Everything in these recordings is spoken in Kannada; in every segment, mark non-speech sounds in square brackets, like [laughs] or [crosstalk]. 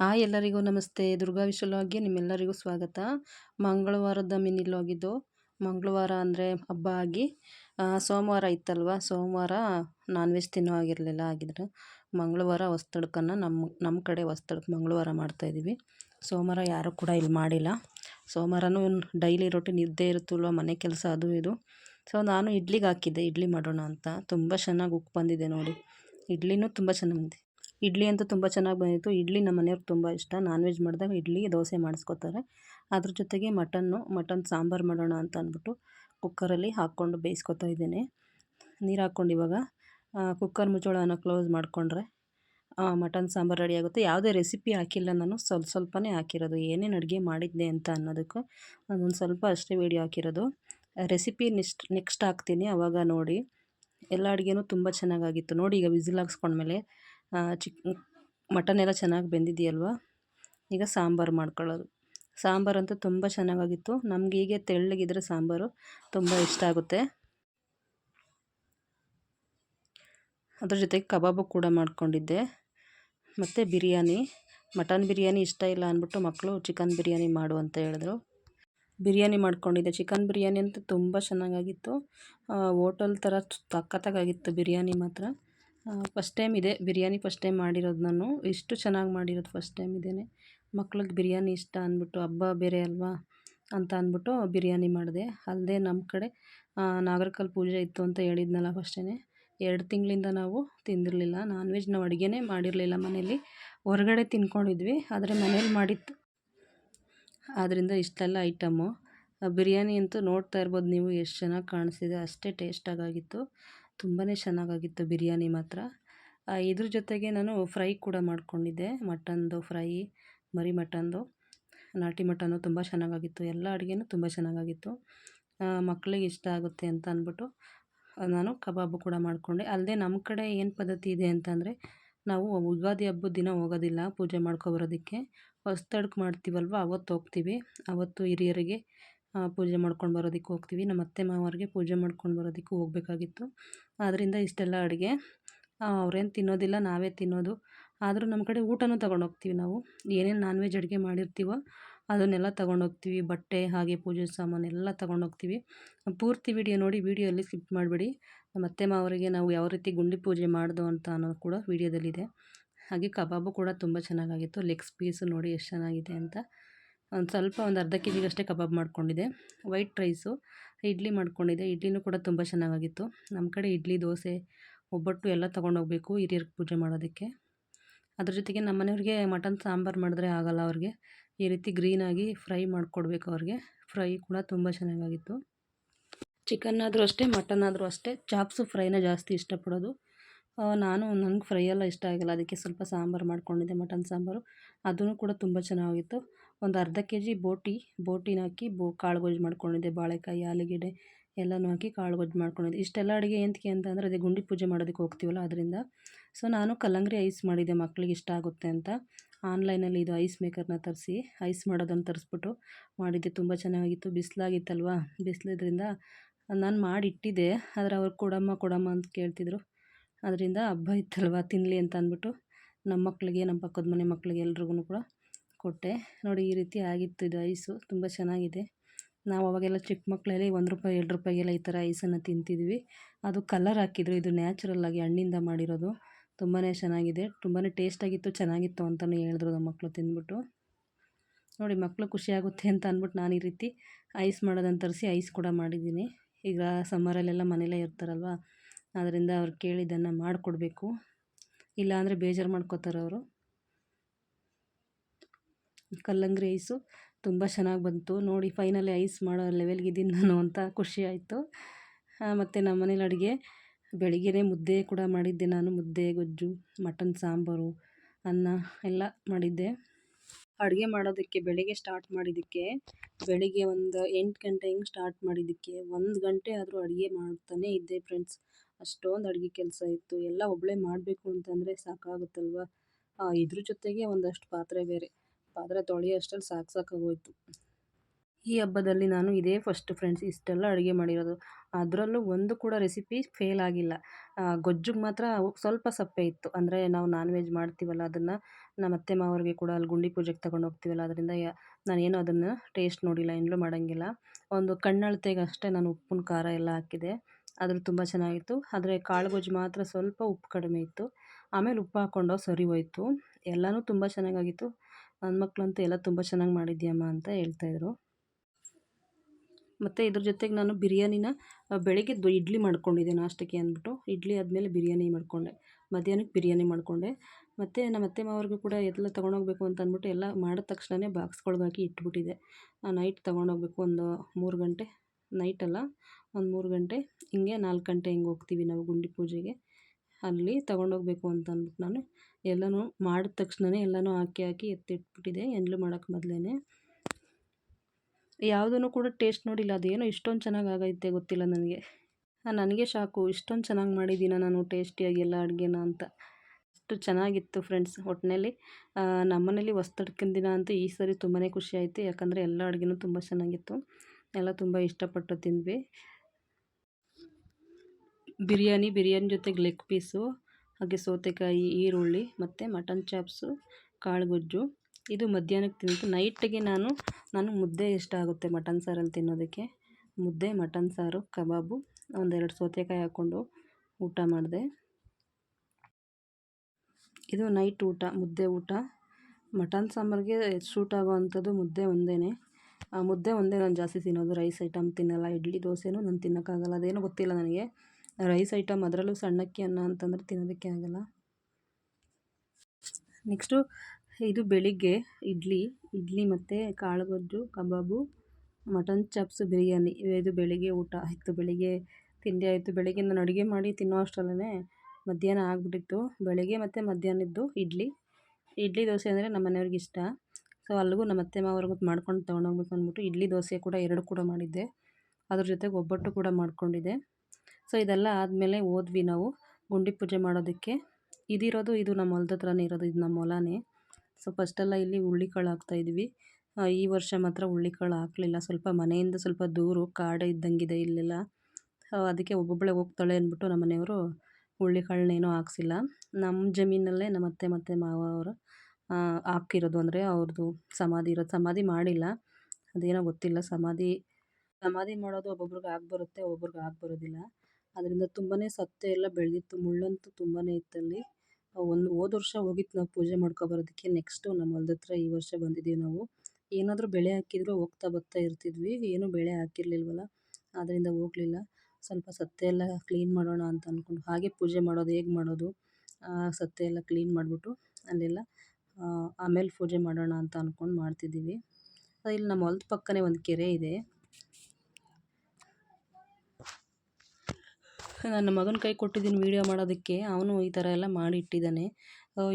ಹಾಯ್ ಎಲ್ಲರಿಗೂ ನಮಸ್ತೆ. ದುರ್ಗಾ ವಿಶ್ವಲಾಗ್ಗೆ ನಿಮ್ಮೆಲ್ಲರಿಗೂ ಸ್ವಾಗತ. ಮಂಗಳವಾರದ ಮಿನಿ ಲಾಗಿದ್ದು ಮಂಗಳವಾರ ಅಂದರೆ ಹಬ್ಬ ಆಗಿ ಸೋಮವಾರ ಇತ್ತಲ್ವ? ಸೋಮವಾರ ನಾನ್ ವೆಜ್ ತಿನ್ನೋ ಆಗಿರಲಿಲ್ಲ ಆಗಿದ್ರೆ ಮಂಗಳವಾರ ಹೊಸ್ತಡ್ಕನ್ನು ನಮ್ಮ ನಮ್ಮ ಕಡೆ ಹೊಸ್ತಡ್ಕ ಮಂಗಳವಾರ ಮಾಡ್ತಾಯಿದ್ದೀವಿ ಸೋಮವಾರ ಯಾರೂ ಕೂಡ ಇಲ್ಲಿ ಮಾಡಿಲ್ಲ. ಸೋಮವಾರನೂ ಡೈಲಿ ರೊಟೀನ್ ಇದ್ದೇ ಇರುತ್ತಲ್ವ? ಮನೆ ಕೆಲಸ ಅದು ಇದು. ಸೊ ನಾನು ಇಡ್ಲಿಗೆ ಹಾಕಿದ್ದೆ. ಇಡ್ಲಿ ಮಾಡೋಣ ಅಂತ. ತುಂಬ ಚೆನ್ನಾಗಿ ಉಪ್ಪು ಬಂದಿದೆ ನೋಡಿ. ಇಡ್ಲಿನೂ ತುಂಬ ಚೆನ್ನಾಗಿದೆ ಇಡ್ಲಿ ಅಂತೂ ತುಂಬ ಚೆನ್ನಾಗಿ ಬಂದಿತ್ತು. ಇಡ್ಲಿ ನಮ್ಮ ಮನೆಯವ್ರಿಗೆ ತುಂಬ ಇಷ್ಟ. ನಾನ್ ವೆಜ್ ಮಾಡಿದಾಗ ಇಡ್ಲಿ, ದೋಸೆ ಮಾಡಿಸ್ಕೋತಾರೆ. ಅದ್ರ ಜೊತೆಗೆ ಮಟನ್ನು, ಮಟನ್ ಸಾಂಬಾರು ಮಾಡೋಣ ಅಂತ ಅಂದ್ಬಿಟ್ಟು ಕುಕ್ಕರಲ್ಲಿ ಹಾಕ್ಕೊಂಡು ಬೇಯಿಸ್ಕೊತಾ ಇದ್ದೇನೆ. ನೀರು ಹಾಕ್ಕೊಂಡು ಇವಾಗ ಕುಕ್ಕರ್ ಮುಚ್ಚೋಳನ ಕ್ಲೋಸ್ ಮಾಡಿಕೊಂಡ್ರೆ ಮಟನ್ ಸಾಂಬಾರು ರೆಡಿ ಆಗುತ್ತೆ. ಯಾವುದೇ ರೆಸಿಪಿ ಹಾಕಿಲ್ಲ ನಾನು. ಸ್ವಲ್ಪ ಸ್ವಲ್ಪನೇ ಹಾಕಿರೋದು. ಏನೇನು ಅಡುಗೆ ಮಾಡಿದ್ದೆ ಅಂತ ಅನ್ನೋದಕ್ಕೆ ಅದೊಂದು ಸ್ವಲ್ಪ ಅಷ್ಟೇ ವೀಡಿಯೋ ಹಾಕಿರೋದು. ರೆಸಿಪಿ ನೆಕ್ಸ್ಟ್ ನೆಕ್ಸ್ಟ್ ಹಾಕ್ತೀನಿ. ಆವಾಗ ನೋಡಿ. ಎಲ್ಲ ಅಡುಗೆನೂ ತುಂಬ ಚೆನ್ನಾಗಾಗಿತ್ತು. ನೋಡಿ ಈಗ ವಿಸಿಲ್ ಹಾಕ್ಸ್ಕೊಂಡ್ಮೇಲೆ ಚಿಕ್ ಮಟನ್ ಎಲ್ಲ ಚೆನ್ನಾಗಿ ಬೆಂದಿದೆಯಲ್ವ? ಈಗ ಸಾಂಬಾರು ಮಾಡ್ಕೊಳ್ಳೋದು. ಸಾಂಬಾರಂತೂ ತುಂಬ ಚೆನ್ನಾಗಾಗಿತ್ತು. ನಮ್ಗೆ ಹೀಗೆ ತೆಳ್ಳಗಿದ್ರೆ ಸಾಂಬಾರು ತುಂಬ ಇಷ್ಟ ಆಗುತ್ತೆ. ಅದ್ರ ಜೊತೆಗೆ ಕಬಾಬು ಕೂಡ ಮಾಡ್ಕೊಂಡಿದ್ದೆ. ಮತ್ತು ಬಿರಿಯಾನಿ. ಮಟನ್ ಬಿರಿಯಾನಿ ಇಷ್ಟ ಇಲ್ಲ ಅಂದ್ಬಿಟ್ಟು ಮಕ್ಕಳು ಚಿಕನ್ ಬಿರಿಯಾನಿ ಮಾಡು ಅಂತ ಹೇಳಿದ್ರು. ಬಿರಿಯಾನಿ ಮಾಡ್ಕೊಂಡಿದ್ದೆ. ಚಿಕನ್ ಬಿರಿಯಾನಿ ಅಂತೂ ತುಂಬ ಚೆನ್ನಾಗಾಗಿತ್ತು. ಹೋಟೆಲ್ ಥರ ಸಖತ್ತಾಗಿತ್ತು ಬಿರಿಯಾನಿ ಮಾತ್ರ. ಫಸ್ಟ್ ಟೈಮ್ ಇದೆ. ಬಿರಿಯಾನಿ ಫಸ್ಟ್ ಟೈಮ್ ಮಾಡಿರೋದು ನಾನು. ಇಷ್ಟು ಚೆನ್ನಾಗಿ ಮಾಡಿರೋದು ಫಸ್ಟ್ ಟೈಮ್ ಇದೇನೆ. ಮಕ್ಳಿಗೆ ಬಿರಿಯಾನಿ ಇಷ್ಟ ಅಂದ್ಬಿಟ್ಟು, ಹಬ್ಬ ಬೇರೆ ಅಲ್ವಾ ಅಂತ ಅಂದ್ಬಿಟ್ಟು ಬಿರಿಯಾನಿ ಮಾಡಿದೆ. ಅಲ್ಲದೆ ನಮ್ಮ ಕಡೆ ನಾಗರಕಲ್ ಪೂಜೆ ಇತ್ತು ಅಂತ ಹೇಳಿದ್ನಲ್ಲ ಫಸ್ಟೇ ಎರಡು ತಿಂಗಳಿಂದ ನಾವು ತಿಂದಿರಲಿಲ್ಲ. ನಾನ್ ವೆಜ್ ನಾವು ಅಡುಗೆನೇ ಮಾಡಿರಲಿಲ್ಲ ಮನೇಲಿ. ಹೊರಗಡೆ ತಿನ್ಕೊಂಡಿದ್ವಿ. ಆದರೆ ಮನೇಲಿ ಮಾಡಿತ್ತು ಆದ್ದರಿಂದ ಇಷ್ಟೆಲ್ಲ ಐಟಮು. ಬಿರಿಯಾನಿ ಅಂತೂ ನೋಡ್ತಾ ಇರ್ಬೋದು ನೀವು ಎಷ್ಟು ಚೆನ್ನಾಗಿ ಕಾಣಿಸ್ತಿದೆ ಅಷ್ಟೇ ಟೇಸ್ಟಾಗಿತ್ತು ತುಂಬಾ ಚೆನ್ನಾಗಾಗಿತ್ತು ಬಿರಿಯಾನಿ ಮಾತ್ರ. ಇದ್ರ ಜೊತೆಗೆ ನಾನು ಫ್ರೈ ಕೂಡ ಮಾಡಿಕೊಂಡಿದ್ದೆ, ಮಟನ್ದು ಫ್ರೈ, ಮರಿ ಮಟನ್ದು. ನಾಟಿ ಮಟನ್ನು ತುಂಬ ಚೆನ್ನಾಗಾಗಿತ್ತು, ಎಲ್ಲ ಅಡುಗೆನೂ ತುಂಬ ಚೆನ್ನಾಗಾಗಿತ್ತು. ಮಕ್ಕಳಿಗೆ ಇಷ್ಟ ಆಗುತ್ತೆ ಅಂತ ಅಂದ್ಬಿಟ್ಟು ನಾನು ಕಬಾಬು ಕೂಡ ಮಾಡಿಕೊಂಡೆ. ಅಲ್ಲದೆ ನಮ್ಮ ಕಡೆ ಏನು ಪದ್ಧತಿ ಇದೆ ಅಂತಂದರೆ, ನಾವು ಯುಗಾದಿ ಹಬ್ಬದ ದಿನ ಹೋಗೋದಿಲ್ಲ, ಪೂಜೆ ಮಾಡ್ಕೊಬರೋದಕ್ಕೆ ಹೊಸ್ತಡ್ಕ್ ಮಾಡ್ತೀವಲ್ವ? ಅವತ್ತು ಹೋಗ್ತೀವಿ. ಅವತ್ತು ಹಿರಿಯರಿಗೆ ಪೂಜೆ ಮಾಡ್ಕೊಂಡು ಬರೋದಕ್ಕೆ ಹೋಗ್ತೀವಿ. ನಮ್ಮ ಅತ್ತೆ ಮಾವರಿಗೆ ಪೂಜೆ ಮಾಡ್ಕೊಂಡು ಬರೋದಕ್ಕೂ ಹೋಗಬೇಕಾಗಿತ್ತು. ಆದ್ದರಿಂದ ಇಷ್ಟೆಲ್ಲ ಅಡುಗೆ. ಅವ್ರೇನು ತಿನ್ನೋದಿಲ್ಲ, ನಾವೇ ತಿನ್ನೋದು. ಆದರೂ ನಮ್ಮ ಕಡೆ ಊಟನೂ ತೊಗೊಂಡೋಗ್ತೀವಿ ನಾವು. ಏನೇನು ನಾನ್ ವೆಜ್ ಅಡುಗೆ ಮಾಡಿರ್ತೀವೋ ಅದನ್ನೆಲ್ಲ ತೊಗೊಂಡೋಗ್ತೀವಿ ಬಟ್ಟೆ, ಹಾಗೆ ಪೂಜೆ ಸಾಮಾನು ಎಲ್ಲ ತೊಗೊಂಡೋಗ್ತೀವಿ ಪೂರ್ತಿ ವಿಡಿಯೋ ನೋಡಿ ವಿಡಿಯೋಲ್ಲಿ ಸ್ಕಿಪ್ ಮಾಡಬೇಡಿ. ನಮ್ಮ ಅತ್ತೆ ಮಾವರಿಗೆ ನಾವು ಯಾವ ರೀತಿ ಗುಂಡಿ ಪೂಜೆ ಮಾಡ್ದು ಅಂತ ಅನ್ನೋದು ಕೂಡ ವಿಡಿಯೋದಲ್ಲಿದೆ. ಹಾಗೆ ಕಬಾಬು ಕೂಡ ತುಂಬ ಚೆನ್ನಾಗಾಗಿತ್ತು. ಲೆಗ್ಸ್ ಪೀಸು ನೋಡಿ ಎಷ್ಟು ಚೆನ್ನಾಗಿದೆ ಅಂತ. ಒಂದು ಸ್ವಲ್ಪ ಒಂದು ಅರ್ಧ ಕೆ ಜಿಗಷ್ಟೇ ಕಬಾಬ್ ಮಾಡ್ಕೊಂಡಿದ್ದೆ. ವೈಟ್ ರೈಸು, ಇಡ್ಲಿ ಮಾಡ್ಕೊಂಡಿದ್ದೆ. ಇಡ್ಲಿನೂ ಕೂಡ ತುಂಬ ಚೆನ್ನಾಗಾಗಿತ್ತು. ನಮ್ಮ ಕಡೆ ಇಡ್ಲಿ, ದೋಸೆ, ಒಬ್ಬಟ್ಟು ಎಲ್ಲ ತೊಗೊಂಡೋಗ್ಬೇಕು ಹಿರಿಯರಿಗೆ ಪೂಜೆ ಮಾಡೋದಕ್ಕೆ. ಅದ್ರ ಜೊತೆಗೆ ನಮ್ಮ ಮನೆಯವ್ರಿಗೆ ಮಟನ್, ಸಾಂಬಾರು ಮಾಡಿದ್ರೆ ಆಗಲ್ಲ ಅವ್ರಿಗೆ. ಈ ರೀತಿ ಗ್ರೀನಾಗಿ ಫ್ರೈ ಮಾಡಿಕೊಡ್ಬೇಕು ಅವ್ರಿಗೆ. ಫ್ರೈ ಕೂಡ ತುಂಬ ಚೆನ್ನಾಗಾಗಿತ್ತು. ಚಿಕನ್ ಆದರೂ ಅಷ್ಟೇ, ಮಟನ್ ಆದರೂ ಅಷ್ಟೇ. ಚಾಪ್ಸು ಫ್ರೈನ ಜಾಸ್ತಿ ಇಷ್ಟಪಡೋದು. ನಾನು ನನಗೆ ಫ್ರೈ ಎಲ್ಲ ಇಷ್ಟ ಆಗಿಲ್ಲ. ಅದಕ್ಕೆ ಸ್ವಲ್ಪ ಸಾಂಬಾರು ಮಾಡ್ಕೊಂಡಿದ್ದೆ ಮಟನ್ ಸಾಂಬಾರು. ಅದೂ ಕೂಡ ತುಂಬ ಚೆನ್ನಾಗಿತ್ತು. ಒಂದು ಅರ್ಧ ಕೆ ಜಿ ಬೋಟಿ, ಬೋಟಿನ ಹಾಕಿ ಬೋ ಕಾಳು ಗೊಜ್ಜು ಮಾಡ್ಕೊಂಡಿದ್ದೆ, ಬಾಳೆಕಾಯಿ, ಆಲೂಗೆಡ್ಡೆ ಎಲ್ಲನೂ ಹಾಕಿ ಕಾಳು ಗೊಜ್ಜು ಮಾಡ್ಕೊಂಡಿದ್ದೆ. ಇಷ್ಟೆಲ್ಲ ಅಡುಗೆ ಏನಕ್ಕೆ ಅಂತಂದರೆ, ಅದೇ ಗುಂಡಿ ಪೂಜೆ ಮಾಡೋದಕ್ಕೆ ಹೋಗ್ತೀವಲ್ಲ ಅದರಿಂದ. ಸೊ ನಾನು ಕಲ್ಲಂಗಡಿ ಐಸ್ ಮಾಡಿದ್ದೆ ಮಕ್ಕಳಿಗೆ ಇಷ್ಟ ಆಗುತ್ತೆ ಅಂತ. ಆನ್ಲೈನಲ್ಲಿ ಇದು ಐಸ್ ಮೇಕರ್ನ ತರಿಸಿ, ಐಸ್ ಮಾಡೋದನ್ನು ತರಿಸ್ಬಿಟ್ಟು ಮಾಡಿದ್ದೆ. ತುಂಬ ಚೆನ್ನಾಗಿತ್ತು. ಬಿಸಿಲಾಗಿತ್ತಲ್ವ? ಬಿಸಿಲಿದ್ರಿಂದ ನಾನು ಮಾಡಿಟ್ಟಿದ್ದೆ, ಆದರೆ ಅವ್ರು ಕೊಡಮ್ಮ ಕೊಡಮ್ಮ ಅಂತ ಕೇಳ್ತಿದ್ರು. ಅದರಿಂದ ಹಬ್ಬ ಇತ್ತಲ್ವ ತಿನ್ನಲಿ ಅಂತ ಅಂದ್ಬಿಟ್ಟು ನಮ್ಮ ಮಕ್ಕಳಿಗೆ ನಮ್ಮ ಪಕ್ಕದ ಮನೆ ಮಕ್ಕಳಿಗೆ ಎಲ್ರಿಗೂ ಕೂಡ ಕೊಟ್ಟೆ. ನೋಡಿ, ಈ ರೀತಿ ಆಗಿತ್ತು ಇದು ಐಸು. ತುಂಬ ಚೆನ್ನಾಗಿದೆ. ನಾವು ಅವಾಗೆಲ್ಲ ಚಿಕ್ಕ ಮಕ್ಕಳಲ್ಲಿ ಒಂದು ರೂಪಾಯಿ, ಎರಡು ರೂಪಾಯಿಗೆಲ್ಲ ಈ ಥರ ಐಸನ್ನು ತಿಂತಿದ್ವಿ. ಅದು ಕಲರ್ ಹಾಕಿದ್ರು, ಇದು ನ್ಯಾಚುರಲ್ಲಾಗಿ ಹಣ್ಣಿಂದ ಮಾಡಿರೋದು. ತುಂಬಾ ಚೆನ್ನಾಗಿದೆ. ತುಂಬಾ ಟೇಸ್ಟಾಗಿತ್ತು, ಚೆನ್ನಾಗಿತ್ತು ಅಂತಲೂ ಹೇಳಿದ್ರು ನಮ್ಮ ಮಕ್ಕಳು ತಿಂದ್ಬಿಟ್ಟು. ನೋಡಿ ಮಕ್ಕಳು ಖುಷಿಯಾಗುತ್ತೆ ಅಂತ ಅಂದ್ಬಿಟ್ಟು ನಾನು ಈ ರೀತಿ ಐಸ್ ಮಾಡೋದನ್ನು ತರಿಸಿ ಐಸ್ ಕೂಡ ಮಾಡಿದ್ದೀನಿ. ಈಗ ಸಮ್ಮರಲ್ಲೆಲ್ಲ ಮನೇಲೇ ಇರ್ತಾರಲ್ವ ಅದರಿಂದ ಅವ್ರು ಕೇಳಿದ್ದನ್ನು ಮಾಡಿಕೊಡ್ಬೇಕು. ಇಲ್ಲಾಂದರೆ ಬೇಜಾರು ಮಾಡ್ಕೋತಾರೆ ಅವರು. ಕಲ್ಲಂಗಡಿ ಐಸು ತುಂಬ ಚೆನ್ನಾಗಿ ಬಂತು. ನೋಡಿ ಫೈನಲಿ ಐಸ್ ಮಾಡೋ ಲೆವೆಲ್ಗಿದ್ದೀನಿ ನಾನು ಅಂತ ಖುಷಿ ಆಯಿತು. ಮತ್ತು ನಮ್ಮ ಮನೇಲಿ ಅಡುಗೆ ಬೆಳಿಗ್ಗೆ ಮುದ್ದೆ ಕೂಡ ಮಾಡಿದ್ದೆ ನಾನು. ಮುದ್ದೆ, ಗೊಜ್ಜು, ಮಟನ್, ಸಾಂಬಾರು, ಅನ್ನ ಎಲ್ಲ ಮಾಡಿದ್ದೆ. ಅಡುಗೆ ಮಾಡೋದಕ್ಕೆ ಬೆಳಿಗ್ಗೆ ಸ್ಟಾರ್ಟ್ ಮಾಡಿದ್ದಕ್ಕೆ ಬೆಳಿಗ್ಗೆ ಒಂದು ಎಂಟು ಗಂಟೆ ಹಿಂಗೆ ಸ್ಟಾರ್ಟ್ ಮಾಡಿದ್ದಕ್ಕೆ ಒಂದು ಗಂಟೆ ಆದರೂ ಅಡುಗೆ ಮಾಡ್ತಾನೇ ಇದ್ದೆ ಫ್ರೆಂಡ್ಸ್ ಅಷ್ಟೊಂದು ಅಡುಗೆ ಕೆಲಸ ಇತ್ತು. ಎಲ್ಲ ಒಬ್ಬಳೇ ಮಾಡಬೇಕು ಅಂತಂದರೆ ಸಾಕಾಗುತ್ತಲ್ವ? ಇದ್ರ ಜೊತೆಗೆ ಒಂದಷ್ಟು ಪಾತ್ರೆ ಬೇರೆ. ಪಾತ್ರೆ ತೊಳೆಯೋ ಅಷ್ಟ್ರಲ್ಲಿ ಸಾಕು ಸಾಕಾಗೋಯ್ತು. ಈ ಹಬ್ಬದಲ್ಲಿ ನಾನು ಇದೇ ಫಸ್ಟ್ ಫ್ರೆಂಡ್ಸ್ ಇಷ್ಟೆಲ್ಲ ಅಡುಗೆ ಮಾಡಿರೋದು. ಅದರಲ್ಲೂ ಒಂದು ಕೂಡ ರೆಸಿಪಿ ಫೇಲ್ ಆಗಿಲ್ಲ. ಗೊಜ್ಜಿಗೆ ಮಾತ್ರ ಸ್ವಲ್ಪ ಸಪ್ಪೆ ಇತ್ತು. ಅಂದರೆ ನಾವು ನಾನ್ ವೆಜ್ ಮಾಡ್ತೀವಲ್ಲ, ಅದನ್ನು ನಮ್ಮ ಅತ್ತೆ ಮಾವರಿಗೆ ಕೂಡ ಅಲ್ಲಿ ಗುಂಡಿ ಪೂಜೆಗೆ ತಗೊಂಡು ಹೋಗ್ತೀವಲ್ಲ, ಅದರಿಂದ ನಾನೇನು ಅದನ್ನು ಟೇಸ್ಟ್ ನೋಡಿಲ್ಲ ಏನೂ ಮಾಡೋಂಗಿಲ್ಲ. ಒಂದು ಕಣ್ಣಳತೆಗೆ ಅಷ್ಟೇ ನಾನು ಉಪ್ಪಿನ ಖಾರ ಎಲ್ಲ ಹಾಕಿದೆ. ಅದ್ರ ತುಂಬ ಚೆನ್ನಾಗಿತ್ತು. ಆದರೆ ಕಾಳು ಗೊಜ್ಜು ಮಾತ್ರ ಸ್ವಲ್ಪ ಉಪ್ಪು ಕಡಿಮೆ ಇತ್ತು. ಆಮೇಲೆ ಉಪ್ಪು ಹಾಕ್ಕೊಂಡು ಸರಿ ಹೋಯ್ತು. ಎಲ್ಲನೂ ತುಂಬ ಚೆನ್ನಾಗಾಗಿತ್ತು. ನನ್ನ ಮಕ್ಕಳಂತೂ ಎಲ್ಲ ತುಂಬ ಚೆನ್ನಾಗಿ ಮಾಡಿದ್ಯಮ್ಮ ಅಂತ ಹೇಳ್ತಾಯಿದ್ರು ಮತ್ತು ಇದ್ರ ಜೊತೆಗೆ ನಾನು ಬಿರಿಯಾನಿನ ಬೆಳಗ್ಗೆದ್ದು ಇಡ್ಲಿ ಮಾಡ್ಕೊಂಡಿದ್ದೆ ನಾಷ್ಟಕ್ಕೆ ಅಂದ್ಬಿಟ್ಟು. ಇಡ್ಲಿ ಆದಮೇಲೆ ಬಿರಿಯಾನಿ ಮಾಡಿಕೊಂಡೆ. ಮಧ್ಯಾಹ್ನಕ್ಕೆ ಬಿರಿಯಾನಿ ಮಾಡಿಕೊಂಡೆ. ಮತ್ತು ನಮ್ಮ ಅತ್ತೆ ಮಾವ್ರಿಗೂ ಕೂಡ ಎಲ್ಲ ತೊಗೊಂಡೋಗ್ಬೇಕು ಅಂತ ಅಂದ್ಬಿಟ್ಟು ಎಲ್ಲ ಮಾಡಿದ ತಕ್ಷಣವೇ ಬಾಕ್ಸ್ಗಳ್ಗೆ ಹಾಕಿ ಇಟ್ಬಿಟ್ಟಿದ್ದೆ ನೈಟ್ ತೊಗೊಂಡೋಗ್ಬೇಕು ಒಂದು ಮೂರು ಗಂಟೆ. ನೈಟಲ್ಲ ಒಂದು ಮೂರು ಗಂಟೆ, ಹಿಂಗೆ ನಾಲ್ಕು ಗಂಟೆ ಹಿಂಗೆ ಹೋಗ್ತೀವಿ ನಾವು ಗುಂಡಿ ಪೂಜೆಗೆ. ಅಲ್ಲಿ ತೊಗೊಂಡೋಗ್ಬೇಕು ಅಂತ ಅಂದ್ಬಿಟ್ಟು ನಾನು. ಎಲ್ಲನೂ ಮಾಡಿದ ತಕ್ಷಣವೇ ಎಲ್ಲನೂ ಹಾಕಿ ಹಾಕಿ ಎತ್ತಿಟ್ಬಿಟ್ಟಿದೆ. ಎಂಡ್ಲು ಮಾಡೋಕ್ಕೆ ಮೊದಲೇ ಯಾವುದೂ ಕೂಡ ಟೇಸ್ಟ್ ನೋಡಿಲ್ಲ. ಅದೇನೋ ಇಷ್ಟೊಂದು ಚೆನ್ನಾಗಿ ಆಗೈತೆ ಗೊತ್ತಿಲ್ಲ ನನಗೆ. ನನಗೆ ಶಾಕು ಇಷ್ಟೊಂದು ಚೆನ್ನಾಗಿ ಮಾಡಿದ್ದೀನ ನಾನು ಟೇಸ್ಟಿಯಾಗಿ ಎಲ್ಲ ಅಡುಗೆನ ಅಂತ. ಅಷ್ಟು ಚೆನ್ನಾಗಿತ್ತು ಫ್ರೆಂಡ್ಸ್ ಒಟ್ಟಿನಲ್ಲಿ ನಮ್ಮನೇಲಿ ಹೊಸ್ತಡ್ಕಿನ ದಿನ ಅಂತೂ ಈ ಸರಿ ತುಂಬಾ ಖುಷಿ ಆಯಿತು. ಯಾಕಂದರೆ ಎಲ್ಲ ಅಡುಗೆನೂ ತುಂಬ ಚೆನ್ನಾಗಿತ್ತು. ಎಲ್ಲ ತುಂಬ ಇಷ್ಟಪಟ್ಟು ತಿಂದ್ವಿ. ಬಿರಿಯಾನಿ ಬಿರಿಯಾನಿ ಜೊತೆಗೆ ಲೆಗ್ ಪೀಸು ಹಾಗೆ ಸೌತೆಕಾಯಿ, ಈರುಳ್ಳಿ, ಮತ್ತು ಮಟನ್ ಚಾಪ್ಸು ಕಾಳು ಗೊಜ್ಜು ಇದು ಮಧ್ಯಾಹ್ನಕ್ಕೆ ತಿಂತು. ನೈಟಿಗೆ ನಾನು ನಾನು ಮುದ್ದೆ ಇಷ್ಟ ಆಗುತ್ತೆ ಮಟನ್ ಸಾರಲ್ಲಿ ತಿನ್ನೋದಕ್ಕೆ. ಮುದ್ದೆ ಮಟನ್ ಸಾರು, ಕಬಾಬು, ಒಂದೆರಡು ಸೌತೆಕಾಯಿ ಹಾಕ್ಕೊಂಡು ಊಟ ಮಾಡಿದೆ. ಇದು ನೈಟ್ ಊಟ, ಮುದ್ದೆ ಊಟ. ಮಟನ್ ಸಾಂಬಾರಿಗೆ ಸೂಟ್ ಆಗೋ ಅಂಥದ್ದು ಮುದ್ದೆ ಒಂದೇ ಮುದ್ದೆ ಒಂದೇ ನಾನು ಜಾಸ್ತಿ ತಿನ್ನೋದು. ರೈಸ್ ಐಟಮ್ ತಿನ್ನಲ್ಲ, ಇಡ್ಲಿ, ದೋಸೆನೂ ನಾನು ತಿನ್ನೋಕ್ಕಾಗಲ್ಲ. ಅದೇನೂ ಗೊತ್ತಿಲ್ಲ ನನಗೆ. ರೈಸ್ ಐಟಮ್ ಅದರಲ್ಲೂ ಸಣ್ಣಕ್ಕಿ ಅನ್ನ ಅಂತಂದರೆ ತಿನ್ನೋದಕ್ಕೆ ಆಗಲ್ಲ. ನೆಕ್ಸ್ಟು ಇದು ಬೆಳಿಗ್ಗೆ ಇಡ್ಲಿ ಇಡ್ಲಿ ಮತ್ತು ಕಾಳುಗೊಜ್ಜು, ಕಬಾಬು ಮಟನ್ ಚಾಪ್ಸ್ ಬಿರಿಯಾನಿ. ಇದು ಬೆಳಿಗ್ಗೆ ಊಟ ಆಯಿತು. ಬೆಳಿಗ್ಗೆ ತಿಂಡಿ ಆಯಿತು. ಬೆಳಿಗ್ಗೆ ನಾನು ಅಡುಗೆ ಮಾಡಿ ತಿನ್ನೋ ಅಷ್ಟರಲ್ಲೇ ಮಧ್ಯಾಹ್ನ ಆಗಿಬಿಟ್ಟಿತ್ತು. ಬೆಳಿಗ್ಗೆ ಮತ್ತು ಮಧ್ಯಾಹ್ನದ್ದು ಇಡ್ಲಿ. ಇಡ್ಲಿ ದೋಸೆ ಅಂದರೆ ನಮ್ಮ ಮನೆಯವ್ರಿಗೆ ಇಷ್ಟ. ಸೊ ಅಲ್ಲಿಗೂ ನಮ್ಮ ಅತ್ತೆ ಮಾವರಿಗೂ ಮಾಡ್ಕೊಂಡು ತೊಗೊಂಡೋಗ್ಬೇಕು ಅಂದ್ಬಿಟ್ಟು ಇಡ್ಲಿ ದೋಸೆ ಕೂಡ ಎರಡು ಕೂಡ ಮಾಡಿದ್ದೆ. ಅದ್ರ ಜೊತೆಗೆ ಒಬ್ಬಟ್ಟು ಕೂಡ ಮಾಡ್ಕೊಂಡಿದ್ದೆ. ಸೊ, ಇದೆಲ್ಲ ಆದಮೇಲೆ ಹೋದ್ವಿ ನಾವು ಗುಂಡಿ ಪೂಜೆ ಮಾಡೋದಕ್ಕೆ. ಇದಿರೋದು, ಇದು ನಮ್ಮ ಹೊಲ್ದ ಹತ್ರನೇ ಇರೋದು, ಇದು ನಮ್ಮ ಹೊಲನೇ. ಸೊ, ಫಸ್ಟೆಲ್ಲ ಇಲ್ಲಿ ಹುಳ್ಳಿಕಾಳು ಹಾಕ್ತಾಯಿದ್ವಿ ಈ ವರ್ಷ ಮಾತ್ರ ಹುಳ್ಳಿಕಾಳು ಹಾಕಲಿಲ್ಲ. ಸ್ವಲ್ಪ ಮನೆಯಿಂದ ಸ್ವಲ್ಪ ದೂರ ಕಾಡು ಇದ್ದಂಗಿದೆ ಇಲ್ಲೆಲ್ಲ. ಅದಕ್ಕೆ ಒಬ್ಬೊಬ್ಬಳೆ ಹೋಗ್ತಾಳೆ ಅಂದ್ಬಿಟ್ಟು ನಮ್ಮ ಮನೆಯವರು ಹುಳ್ಳಿಕಾಳನ್ನೇನೂ ಹಾಕ್ಸಿಲ್ಲ. ನಮ್ಮ ಜಮೀನಲ್ಲೇ ನಮ್ಮ ಅತ್ತೆ ಮತ್ತು ಮಾವ ಅವರು ಹಾಕಿರೋದು ಅಂದರೆ ಅವ್ರದ್ದು ಸಮಾಧಿ ಇರೋದು. ಸಮಾಧಿ ಮಾಡಿಲ್ಲ. ಅದೇನೋ ಗೊತ್ತಿಲ್ಲ. ಸಮಾಧಿ ಸಮಾಧಿ ಮಾಡೋದು ಒಬ್ಬೊಬ್ರಿಗೆ ಆಗಿ ಬರುತ್ತೆ ಒಬ್ಬೊಬ್ರಿಗೆ ಆಗಿ ಬರೋದಿಲ್ಲ ಅದರಿಂದ ತುಂಬಾ ಸತ್ತೆ ಎಲ್ಲ ಬೆಳೆದಿತ್ತು, ಮುಳ್ಳಂತೂ ತುಂಬಾ ಇತ್ತಲ್ಲಿ. ಒಂದು ಹೋದ ವರ್ಷ ಹೋಗಿತ್ತು ನಾವು ಪೂಜೆ ಮಾಡ್ಕೊಬರೋದಕ್ಕೆ, ನೆಕ್ಸ್ಟು ನಮ್ಮ ಹೊಲ್ದ ಹತ್ರ ಈ ವರ್ಷ ಬಂದಿದ್ದೀವಿ ನಾವು. ಏನಾದರೂ ಬೆಳೆ ಹಾಕಿದ್ರು ಹೋಗ್ತಾ ಬರ್ತಾ ಇರ್ತಿದ್ವಿ, ಏನೂ ಬೆಳೆ ಹಾಕಿರ್ಲಿಲ್ವಲ್ಲ ಆದ್ದರಿಂದ ಹೋಗಲಿಲ್ಲ. ಸ್ವಲ್ಪ ಸತ್ತೆ ಎಲ್ಲ ಕ್ಲೀನ್ ಮಾಡೋಣ ಅಂತ ಅಂದ್ಕೊಂಡು ಹಾಗೆ ಪೂಜೆ ಮಾಡೋದು, ಹೇಗೆ ಮಾಡೋದು ಸತ್ತೆ ಎಲ್ಲ ಕ್ಲೀನ್ ಮಾಡಿಬಿಟ್ಟು ಅಲ್ಲೆಲ್ಲ ಆಮೇಲೆ ಪೂಜೆ ಮಾಡೋಣ ಅಂತ ಅಂದ್ಕೊಂಡು ಮಾಡ್ತಿದ್ದೀವಿ. ಇಲ್ಲಿ ನಮ್ಮ ಹೊಲ್ದ ಪಕ್ಕನೇ ಒಂದು ಕೆರೆ ಇದೆ. ನನ್ನ ಮಗನ ಕೈ ಕೊಟ್ಟಿದ್ದೀನಿ ವೀಡಿಯೋ ಮಾಡೋದಕ್ಕೆ. ಅವನು ಈ ಥರ ಎಲ್ಲ ಮಾಡಿ ಇಟ್ಟಿದ್ದಾನೆ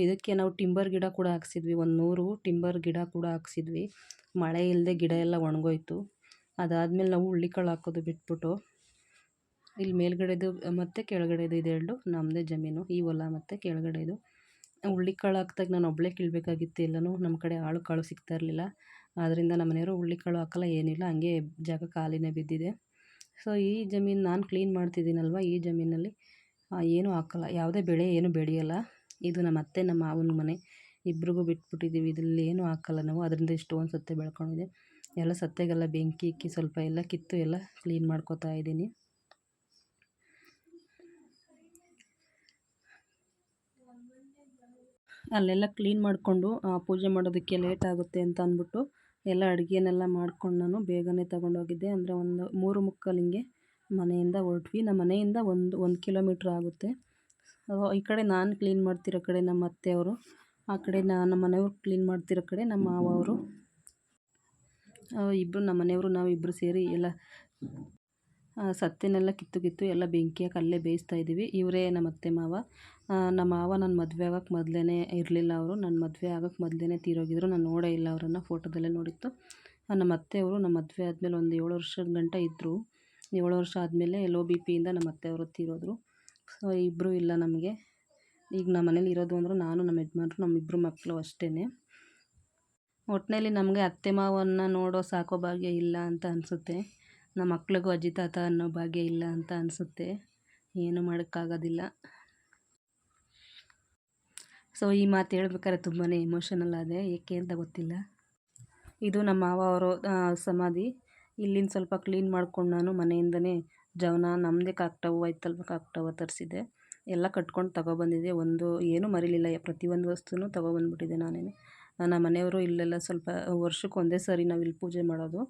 ಇದಕ್ಕೆ ನಾವು ಟಿಂಬರ್ ಗಿಡ ಕೂಡ ಹಾಕ್ಸಿದ್ವಿ. ಒಂದು ನೂರು ಟಿಂಬರ್ ಗಿಡ ಕೂಡ ಹಾಕ್ಸಿದ್ವಿ. ಮಳೆ ಇಲ್ಲದೆ ಗಿಡ ಎಲ್ಲ ಒಣಗೋಯ್ತು. ಅದಾದಮೇಲೆ ನಾವು ಹುಳ್ಳಿಕಾಳು ಹಾಕೋದು ಬಿಟ್ಬಿಟ್ಟು ಇಲ್ಲಿ ಮೇಲ್ಗಡೆದು, ಮತ್ತು ಕೆಳಗಡೆದು ಇದೆರಡು ನಮ್ಮದೇ ಜಮೀನು, ಈ ಹೊಲ ಮತ್ತು ಕೆಳಗಡೆದು. ಹುಳ್ಳಿಕಾಳು ಹಾಕ್ದಾಗ ನಾನು ಒಬ್ಬಳೇ ಕೀಳಬೇಕಾಗಿತ್ತು. ಎಲ್ಲನೂ ನಮ್ಮ ಕಡೆ ಆಳು ಕಾಳು ಸಿಗ್ತಾ ಇರಲಿಲ್ಲ. ಆದ್ದರಿಂದ ನಮ್ಮ ಮನೆಯವರು ಹುಳ್ಳಿಕಾಳು ಹಾಕಲ್ಲ, ಏನಿಲ್ಲ. ಹಂಗೆ ಜಾಗ ಖಾಲಿನೇ ಬಿದ್ದಿದೆ. ಸೊ, ಈ ಜಮೀನು ನಾನು ಕ್ಲೀನ್ ಮಾಡ್ತಿದ್ದೀನಲ್ವ? ಈ ಜಮೀನಲ್ಲಿ ಏನೂ ಹಾಕಲ್ಲ. ಯಾವುದೇ ಬೆಳೆ ಏನೂ ಬೆಳೆಯಲ್ಲ. ಇದು ನಮ್ಮ ಅತ್ತೆ, ನಮ್ಮ ಮಾವನ ಮನೆ. ಇಬ್ರಿಗೂ ಬಿಟ್ಬಿಟ್ಟಿದ್ದೀವಿ. ಇದರಲ್ಲಿ ಏನೂ ಹಾಕಲ್ಲ ನಾವು. ಅದರಿಂದ ಇಷ್ಟೊಂದು ಸತ್ತೆ ಬೆಳ್ಕೊಂಡಿದೆ. ಎಲ್ಲ ಸತ್ತೆಗೆಲ್ಲ ಬೆಂಕಿ ಇಕ್ಕಿ ಸ್ವಲ್ಪ ಎಲ್ಲ ಕಿತ್ತು ಎಲ್ಲ ಕ್ಲೀನ್ ಮಾಡ್ಕೋತಾ ಇದ್ದೀನಿ. ಅಲ್ಲೆಲ್ಲ ಕ್ಲೀನ್ ಮಾಡಿಕೊಂಡು ಪೂಜೆ ಮಾಡೋದಕ್ಕೆ ಲೇಟ್ ಆಗುತ್ತೆ ಅಂತ ಅಂದ್ಬಿಟ್ಟು ಎಲ್ಲ ಅಡುಗೆನೆಲ್ಲ ಮಾಡ್ಕೊಂಡು ನಾನು ಬೇಗನೆ ತಗೊಂಡೋಗಿದ್ದೆ. ಅಂದರೆ ಒಂದು ಮೂರು ಮುಕ್ಕಾಲು ಹಿಂಗೆ ಮನೆಯಿಂದ ಹೊರಟ್ವಿ. ನಮ್ಮ ಮನೆಯಿಂದ ಒಂದು ಒಂದು ಕಿಲೋಮೀಟ್ರ್ ಆಗುತ್ತೆ. ಈ ಕಡೆ ನಾನು ಕ್ಲೀನ್ ಮಾಡ್ತಿರೋ ಕಡೆ ನಮ್ಮ ಅತ್ತೆಯವರು, ಆ ಕಡೆ ನಮ್ಮ ಮನೆಯವ್ರು ಕ್ಲೀನ್ ಮಾಡ್ತಿರೋ ಕಡೆ ನಮ್ಮ ಮಾವ ಅವರು ಇಬ್ಬರು ನಮ್ಮ ಮನೆಯವರು ನಾವಿಬ್ಬರು ಸೇರಿ ಎಲ್ಲ ಸತ್ತೆನೆಲ್ಲ ಕಿತ್ತು ಕಿತ್ತು ಎಲ್ಲ ಬೆಂಕಿ ಹಾಕಿ ಅಲ್ಲೇ ಬೇಯಿಸ್ತಾ ಇದ್ದೀವಿ. ಇವರೇ ನಮ್ಮ ಅತ್ತೆ ಮಾವ. ನಮ್ಮ ಮಾವ ನನ್ನ ಮದುವೆ ಆಗೋಕ್ಕೆ ಮೊದಲೇ ಇರಲಿಲ್ಲ ಅವರು. ನನ್ನ ಮದುವೆ ಆಗೋಕ್ಕೆ ಮೊದಲೇ ತೀರೋಗಿದ್ರು. ನಾನು ನೋಡೇ ಇಲ್ಲ ಅವರನ್ನು ಫೋಟೋದಲ್ಲೇ ನೋಡಿತ್ತು. ನಮ್ಮ ಅತ್ತೆಯವರು ನಮ್ಮ ಮದುವೆ ಆದಮೇಲೆ ಒಂದು ಏಳು ವರ್ಷದ ಗಂಟ ಇದ್ದರು ಏಳು ವರ್ಷ ಆದಮೇಲೆ ಲೋ ಬಿ ಪಿಯಿಂದ ನಮ್ಮ ಅತ್ತೆಯವರು ತೀರೋದ್ರು. ಸೊ ಇಬ್ಬರು ಇಲ್ಲ ನಮಗೆ. ಈಗ ನಮ್ಮ ಮನೇಲಿ ಇರೋದು ಅಂದ್ರೆ ನಾನು, ನಮ್ಮ ಯಜಮಾನ್ರು ನಮ್ಮಿಬ್ಬರು ಮಕ್ಕಳು ಅಷ್ಟೇ ಒಟ್ಟಿನಲ್ಲಿ ನಮಗೆ ಅತ್ತೆ ಮಾವನ್ನ ನೋಡೋ ಸಾಕೋ ಭಾಗ್ಯ ಇಲ್ಲ ಅಂತ ಅನಿಸುತ್ತೆ. ನಮ್ಮ ಮಕ್ಳಿಗೂ ಅಜ್ಜಿ ತಾತ ಅನ್ನೋ ಭಾಗ್ಯ ಇಲ್ಲ ಅಂತ ಅನಿಸುತ್ತೆ. ಏನು ಮಾಡೋಕ್ಕಾಗೋದಿಲ್ಲ. ಸೊ ಈ ಮಾತು ಹೇಳ್ಬೇಕಾದ್ರೆ ತುಂಬಾ ಎಮೋಷನಲ್ ಆದೆ. ಏಕೆ ಅಂತ ಗೊತ್ತಿಲ್ಲ. ಇದು ನಮ್ಮ ಮಾವ ಅವರು ಸಮಾಧಿ. ಇಲ್ಲಿಂದ ಸ್ವಲ್ಪ ಕ್ಲೀನ್ ಮಾಡ್ಕೊಂಡು ನಾನು ಮನೆಯಿಂದನೇ ಜವನ ನಮ್ಮದೇ ಕಾಕ್ಟವು ಐತಲ್ವ ಕಾಕ್ಟವ ತರಿಸಿದೆ. ಎಲ್ಲ ಕಟ್ಕೊಂಡು ತಗೊಬಂದಿದ್ದೆ ಒಂದು ಏನೂ ಮರಿಲಿಲ್ಲ. ಪ್ರತಿಯೊಂದು ವಸ್ತುನೂ ತಗೊಬಂದ್ಬಿಟ್ಟಿದೆ ನಾನೇ ನಮ್ಮ ಮನೆಯವರು ಇಲ್ಲೆಲ್ಲ ಸ್ವಲ್ಪ ವರ್ಷಕ್ಕೆ ಒಂದೇ ಸಾರಿ ನಾವು ಇಲ್ಲಿ ಪೂಜೆ ಮಾಡೋದು.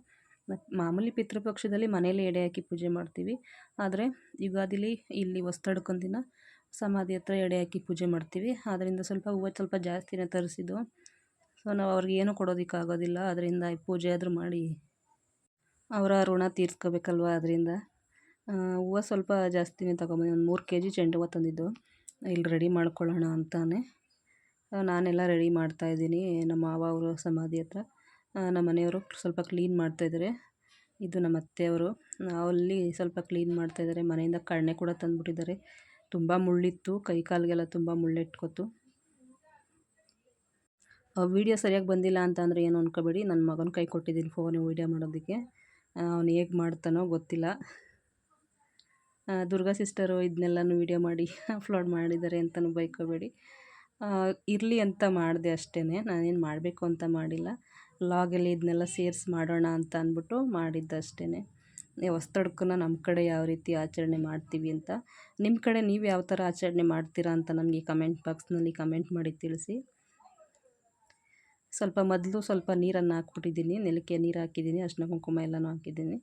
ಮತ್ತು ಮಾಮೂಲಿ ಪಿತೃಪಕ್ಷದಲ್ಲಿ ಮನೇಲಿ ಎಡೆ ಹಾಕಿ ಪೂಜೆ ಮಾಡ್ತೀವಿ. ಆದರೆ ಯುಗಾದಿಲಿ ಇಲ್ಲಿ ಹೊಸ್ದಡ್ಕೊಂಡ್ ದಿನ ಸಮಾಧಿ ಹತ್ರ ಎಡೆ ಹಾಕಿ ಪೂಜೆ ಮಾಡ್ತೀವಿ. ಆದ್ದರಿಂದ ಸ್ವಲ್ಪ ಹೂವು ಸ್ವಲ್ಪ ಜಾಸ್ತಿನೇ ತರಿಸಿದ್ದು. ಸೊ ನಾವು ಅವ್ರಿಗೆ ಏನೂ ಕೊಡೋದಕ್ಕಾಗೋದಿಲ್ಲ. ಅದರಿಂದ ಪೂಜೆ ಆದರೂ ಮಾಡಿ ಅವರ ಋಣ ತೀರ್ಸ್ಕೋಬೇಕಲ್ವ ಅದರಿಂದ ಹೂವು ಸ್ವಲ್ಪ ಜಾಸ್ತಿನೇ ತಗೊಂಬಂದು ಒಂದು ಮೂರು ಕೆ ಜಿ ಚೆಂಡು ಹೂವು ತಂದಿದ್ದು. ಇಲ್ಲಿ ರೆಡಿ ಮಾಡ್ಕೊಳ್ಳೋಣ ಅಂತಾನೆ. ನಾನೆಲ್ಲ ರೆಡಿ ಮಾಡ್ತಾಯಿದ್ದೀನಿ ನಮ್ಮ ಮಾವ ಅವರು ಸಮಾಧಿ ಹತ್ರ. ನಮ್ಮ ಮನೆಯವರು ಸ್ವಲ್ಪ ಕ್ಲೀನ್ ಮಾಡ್ತಾಯಿದ್ದಾರೆ ಇದು ನಮ್ಮ ಅತ್ತೆಯವರು. ಅಲ್ಲಿ ಸ್ವಲ್ಪ ಕ್ಲೀನ್ ಮಾಡ್ತಾಯಿದ್ದಾರೆ ಮನೆಯಿಂದ ಕಣ್ಣೆ ಕೂಡ ತಂದುಬಿಟ್ಟಿದ್ದಾರೆ. ತುಂಬ ಮುಳ್ಳಿತ್ತು. ಕೈ ಕಾಲಿಗೆಲ್ಲ ತುಂಬ ಮುಳ್ಳೆಟ್ಕೊತು ವೀಡಿಯೋ ಸರಿಯಾಗಿ ಬಂದಿಲ್ಲ ಅಂತ ಅಂದರೆ ಏನು ಅನ್ಕೋಬೇಡಿ. ನನ್ನ ಮಗನ ಕೈ ಕೊಟ್ಟಿದ್ದೀನಿ ಫೋನ್ ವೀಡಿಯೋ ಮಾಡೋದಕ್ಕೆ. ಅವನು ಹೇಗೆ ಮಾಡ್ತಾನೋ ಗೊತ್ತಿಲ್ಲ. ದುರ್ಗಾ ಸಿಸ್ಟರು ಇದನ್ನೆಲ್ಲನೂ ವೀಡಿಯೋ ಮಾಡಿ [laughs] ಅಪ್ಲೋಡ್ ಮಾಡಿದ್ದಾರೆ ಅಂತಲೂ ಬೈಕೋಬೇಡಿ. ಇರಲಿ ಅಂತ ಮಾಡಿದೆ ಅಷ್ಟೇ ನಾನೇನು ಮಾಡಬೇಕು ಅಂತ ಮಾಡಿಲ್ಲ. ಲಾಗಲ್ಲಿ ಇದನ್ನೆಲ್ಲ ಸೇರಿಸಿ ಮಾಡೋಣ ಅಂತ ಅಂದ್ಬಿಟ್ಟು ಮಾಡಿದ್ದಷ್ಟೇ ಹೊಸ್ತಡ್ಕನ್ನ ನಮ್ಮ ಕಡೆ ಯಾವ ರೀತಿ ಆಚರಣೆ ಮಾಡ್ತೀವಿ ಅಂತ. ನಿಮ್ಮ ಕಡೆ ನೀವು ಯಾವ ಥರ ಆಚರಣೆ ಮಾಡ್ತೀರಾ ಅಂತ ನಮಗೆ ಕಮೆಂಟ್ ಬಾಕ್ಸ್ನಲ್ಲಿ ಕಮೆಂಟ್ ಮಾಡಿ ತಿಳಿಸಿ. ಸ್ವಲ್ಪ ಮೊದಲು ಸ್ವಲ್ಪ ನೀರನ್ನು ಹಾಕ್ಬಿಟ್ಟಿದ್ದೀನಿ. ನೆಲಕ್ಕೆ ನೀರು ಹಾಕಿದ್ದೀನಿ. ಅರ್ಶಿನ ಕುಂಕುಮ ಎಲ್ಲನೂ ಹಾಕಿದ್ದೀನಿ.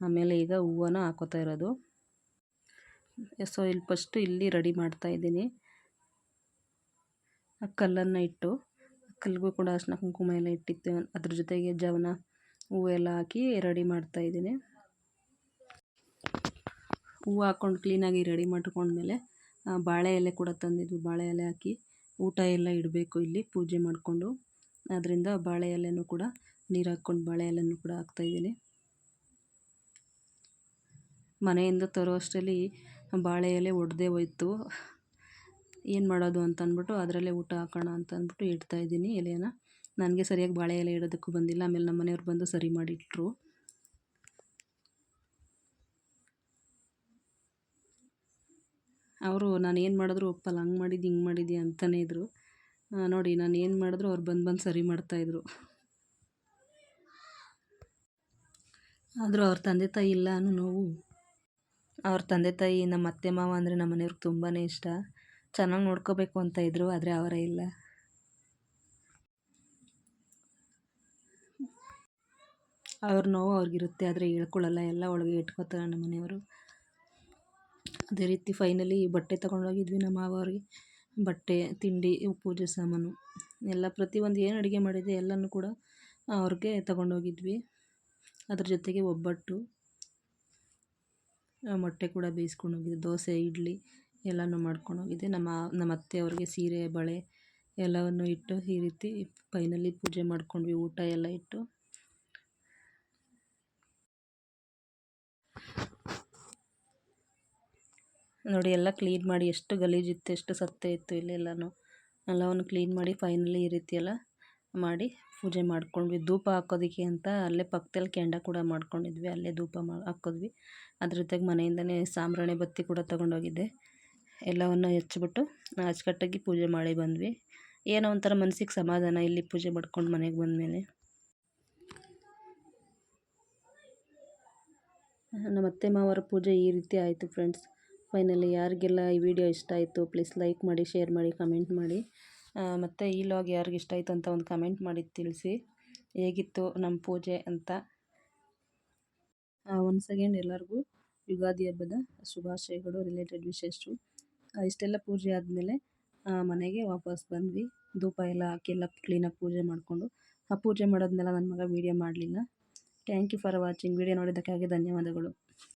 ಆಮೇಲೆ ಈಗ ಹೂವನ ಹಾಕೋತಾ ಇರೋದು. ಸೊ ಇಲ್ಲಿ ಫಸ್ಟು ಇಲ್ಲಿ ರೆಡಿ ಮಾಡ್ತಾಯಿದ್ದೀನಿ ಕಲ್ಲನ್ನು ಇಟ್ಟು ಕಲ್ಲಿಗೂ ಕೂಡ ಅರ್ಶಿನ ಕುಂಕುಮ ಎಲ್ಲ ಇಟ್ಟಿತ್ತು. ಅದ್ರ ಜೊತೆಗೆ ಜವನ ಹೂವೆಲ್ಲ ಹಾಕಿ ರೆಡಿ ಮಾಡ್ತಾಯಿದ್ದೀನಿ ಹೂವು ಹಾಕ್ಕೊಂಡು ಕ್ಲೀನಾಗಿ ರೆಡಿ ಮಾಡ್ಕೊಂಡ್ಮೇಲೆ ಬಾಳೆ ಎಲೆ ಕೂಡ ತಂದಿದ್ವಿ. ಬಾಳೆ ಎಲೆ ಹಾಕಿ ಊಟ ಎಲ್ಲ ಇಡಬೇಕು ಇಲ್ಲಿ ಪೂಜೆ ಮಾಡಿಕೊಂಡು. ಅದರಿಂದ ಬಾಳೆ ಎಲೆನೂ ಕೂಡ, ನೀರು ಹಾಕ್ಕೊಂಡು ಬಾಳೆ ಎಲೆನೂ ಕೂಡ ಹಾಕ್ತಾಯಿದ್ದೀನಿ ಮನೆಯಿಂದ ತರೋ ಅಷ್ಟರಲ್ಲಿ ಬಾಳೆ ಎಲೆ ಒಡೆದೇ ಹೋಯ್ತು. ಏನು ಮಾಡೋದು ಅಂತ ಅಂದ್ಬಿಟ್ಟು ಅದರಲ್ಲೇ ಊಟ ಹಾಕೋಣ ಅಂತ ಅಂದ್ಬಿಟ್ಟು ಇಡ್ತಾಯಿದ್ದೀನಿ ಎಲೆನ ನನಗೆ ಸರಿಯಾಗಿ ಬಾಳೆ ಎಲೆ ಇಡೋದಕ್ಕೂ ಬಂದಿಲ್ಲ, ಆಮೇಲೆ ನಮ್ಮ ಮನೆಯವ್ರು ಬಂದು ಸರಿ ಮಾಡಿಟ್ರು. ಅವರು, ನಾನು ಏನು ಮಾಡಿದ್ರು ಒಪ್ಪಲ್ಲ, ಹಂಗೆ ಮಾಡಿದ್ದು, ಹಿಂಗೆ ಮಾಡಿದ್ದೆ ಅಂತಲೇ ಇದ್ದರು ನೋಡಿ, ನಾನು ಏನು ಮಾಡಿದ್ರು ಅವ್ರು ಬಂದು ಬಂದು ಸರಿ ಮಾಡ್ತಾಯಿದ್ರು ಆದರೂ ಅವ್ರ ತಂದೆ ತಾಯಿ ಇಲ್ಲ ನೋವು. ಅವ್ರ ತಂದೆ ತಾಯಿ ನಮ್ಮ ಅತ್ತೆ ಮಾವ ಅಂದರೆ ನಮ್ಮ ಮನೆಯವ್ರಿಗೆ ತುಂಬಾ ಇಷ್ಟ. ಚೆನ್ನಾಗಿ ನೋಡ್ಕೋಬೇಕು ಅಂತ ಇದ್ದರು ಆದರೆ ಅವರೇ ಇಲ್ಲ. ಅವ್ರ ನೋವು ಅವ್ರಿಗಿರುತ್ತೆ, ಆದರೆ ಹೇಳ್ಕೊಳ್ಳಲ್ಲ ಎಲ್ಲ ಒಳಗೆ ಇಟ್ಕೋತಾರೆ ನಮ್ಮ ಮನೆಯವರು. ಅದೇ ರೀತಿ ಫೈನಲಿ ಬಟ್ಟೆ ತೊಗೊಂಡೋಗಿದ್ವಿ ನಮ್ಮ ಮಾವ ಅವ್ರಿಗೆ. ಬಟ್ಟೆ, ತಿಂಡಿ, ಪೂಜೆ ಸಾಮಾನು, ಎಲ್ಲ ಪ್ರತಿಯೊಂದು ಏನು ಅಡುಗೆ ಮಾಡಿದೆ ಎಲ್ಲನೂ ಕೂಡ ಅವ್ರಿಗೆ ತೊಗೊಂಡೋಗಿದ್ವಿ. ಅದ್ರ ಜೊತೆಗೆ ಒಬ್ಬಟ್ಟು ಮೊಟ್ಟೆ ಕೂಡ ಬೇಯಿಸ್ಕೊಂಡು ಹೋಗಿದ್ದೆ ದೋಸೆ, ಇಡ್ಲಿ ಎಲ್ಲನೂ ಮಾಡ್ಕೊಂಡು ಹೋಗಿದ್ದೆ. ನಮ್ಮ ನಮ್ಮ ಅತ್ತೆ ಅವ್ರಿಗೆ ಸೀರೆ, ಬಳೆ ಎಲ್ಲವನ್ನು ಇಟ್ಟು ಈ ರೀತಿ ಫೈನಲಿ ಪೂಜೆ ಮಾಡ್ಕೊಂಡ್ವಿ, ಊಟ ಎಲ್ಲ ಇಟ್ಟು. ನೋಡಿ, ಎಲ್ಲ ಕ್ಲೀನ್ ಮಾಡಿ ಎಷ್ಟು ಗಲೀಜಿತ್ತು ಎಷ್ಟು ಸತ್ತೆ ಇತ್ತು ಇಲ್ಲೆಲ್ಲನೂ ಎಲ್ಲವನ್ನು ಕ್ಲೀನ್ ಮಾಡಿ ಫೈನಲಿ ಈ ರೀತಿ ಎಲ್ಲ ಮಾಡಿ ಪೂಜೆ ಮಾಡ್ಕೊಂಡ್ವಿ. ಧೂಪ ಹಾಕೋದಕ್ಕೆ ಅಂತ ಅಲ್ಲೇ ಪಕ್ಕದಲ್ಲಿ ಕೆಂಡ ಕೂಡ ಮಾಡ್ಕೊಂಡಿದ್ವಿ. ಅಲ್ಲೇ ಧೂಪ ಮಾ ಹಾಕಿದ್ವಿ ಅದ್ರ ಜೊತೆಗೆ ಮನೆಯಿಂದನೇ ಸಾಂಬ್ರಾಣಿ ಬತ್ತಿ ಕೂಡ ತೊಗೊಂಡೋಗಿದ್ದೆ. ಎಲ್ಲವನ್ನು ಹೆಚ್ಚಿಬಿಟ್ಟು ಅಚ್ಚುಕಟ್ಟಾಗಿ ಪೂಜೆ ಮಾಡಿ ಬಂದ್ವಿ. ಏನೋ ಒಂಥರ ಮನಸ್ಸಿಗೆ ಸಮಾಧಾನ ಇಲ್ಲಿ ಪೂಜೆ ಮಾಡ್ಕೊಂಡು ಮನೆಗೆ ಬಂದಮೇಲೆ. ನಮ್ಮ ಅತ್ತೆ ಮಾವರ ಪೂಜೆ ಈ ರೀತಿ ಆಯಿತು ಫ್ರೆಂಡ್ಸ್. ಫೈನಲಿ ಯಾರಿಗೆಲ್ಲ ಈ ವಿಡಿಯೋ ಇಷ್ಟ ಆಯಿತು ಪ್ಲೀಸ್ ಲೈಕ್ ಮಾಡಿ, ಶೇರ್ ಮಾಡಿ, ಕಮೆಂಟ್ ಮಾಡಿ. ಮತ್ತು ಈ ಲಾಗ್ ಯಾರಿಗೆ ಇಷ್ಟ ಆಯಿತು ಅಂತ ಒಂದು ಕಮೆಂಟ್ ಮಾಡಿ ತಿಳಿಸಿ. ಹೇಗಿತ್ತು ನಮ್ಮ ಪೂಜೆ ಅಂತ. ಒನ್ಸ್ ಅಗೇನ್ ಎಲ್ಲರಿಗೂ ಯುಗಾದಿ ಹಬ್ಬದ ಶುಭಾಶಯಗಳು, ರಿಲೇಟೆಡ್ ವಿಶೇಷರು ಇಷ್ಟೆಲ್ಲ ಪೂಜೆ ಆದಮೇಲೆ ಮನೆಗೆ ವಾಪಸ್ ಬಂದ್ವಿ. ಧೂಪ ಎಲ್ಲ ಹಾಕಿ ಎಲ್ಲ ಕ್ಲೀನಾಗಿ ಪೂಜೆ ಮಾಡಿಕೊಂಡು, ಆ ಪೂಜೆ ಮಾಡೋದನ್ನೆಲ್ಲ ನನ್ನ ಮಗ ವೀಡಿಯೋ ಮಾಡಲಿಲ್ಲ. Thank you for watching video ನೋಡಿದ್ದಕ್ಕಾಗಿ ಧನ್ಯವಾದಗಳು.